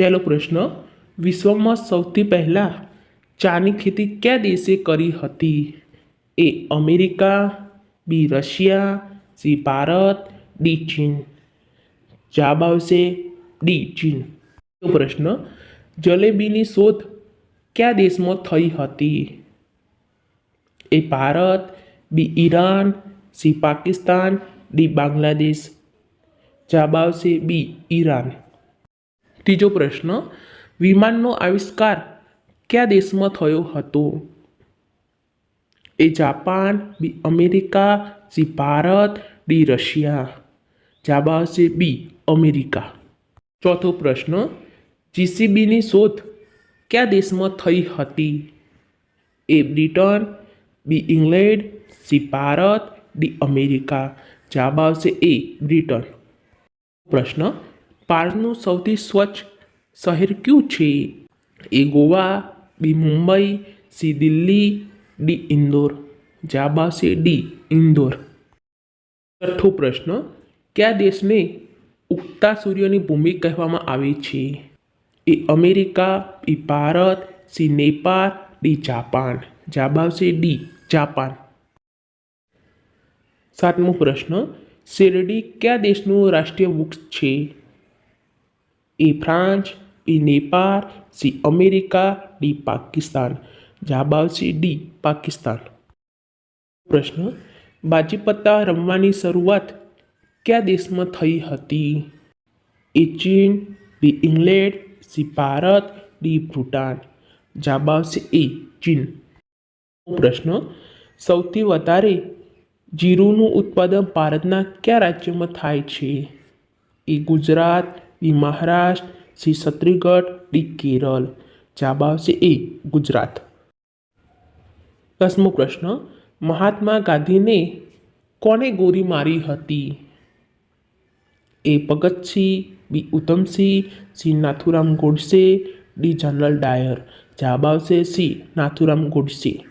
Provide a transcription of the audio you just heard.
પહેલો પ્રશ્ન, વિશ્વમાં સૌથી પહેલાં ચાની ખેતી કયા દેશે કરી હતી? A America, B Russia, C Bharat, D ચીન. જવાબ આવશે ડી ચીન. પ્રશ્ન, જલેબીની શોધ કયા દેશમાં થઈ હતી? A Bharat, B Iran, C Pakistan, D Bangladesh. જવાબ આવશે બી ઈરાન. ત્રીજો પ્રશ્ન, વિમાનનો આવિષ્કાર કયા દેશમાં થયો હતો? A Japan, B America, C Bharat, D Russia. જવાબ આવશે બી અમેરિકા. ચોથો પ્રશ્ન, જીસીબીની શોધ કયા દેશમાં થઈ હતી? A Britain, B England, C Bharat, D America. જવાબ આવશે એ બ્રિટન. પ્રશ્ન ભારતનું સૌથી સ્વચ્છ શહેર કયું છે? A Goa, B Mumbai, C Delhi, D Indore. જવાબ ડી ઇન્દોર. છઠ્ઠો પ્રશ્ન, કયા દેશને ઉગતા સૂર્યની ભૂમિ કહેવામાં આવે છે? A America, B Bharat, C Nepal, D Japan. જવાબ આવશે ડી જાપાન. સાતમો પ્રશ્ન, શેરડી કયા દેશનું રાષ્ટ્રીય વૃક્ષ છે? A France B Nepal C America D Pakistan જવાબ આવશે ડી પાકિસ્તાન પ્રશ્ન બાજીપત્તા રમવાની શરૂઆત કયા દેશમાં થઈ હતી એ ચીન B England C Bharat D Bhutan જવાબ આવશે એ ચીન પ્રશ્ન સૌથી વધારે જીરુંનું ઉત્પાદન ભારતના કયા રાજ્યમાં થાય છે A Gujarat B Maharashtra C Chhattisgarh D Kerala. જવાબ આવશે એ, ગુજરાત. દસમો પ્રશ્ન, મહાત્મા ગાંધીને કોને ગોળી મારી હતી? A Bhagat Singh, B Uttam Singh C Nathuram Godse, D General Dyer. જવાબ આવશે સી, નાથુરામ ગોડસે.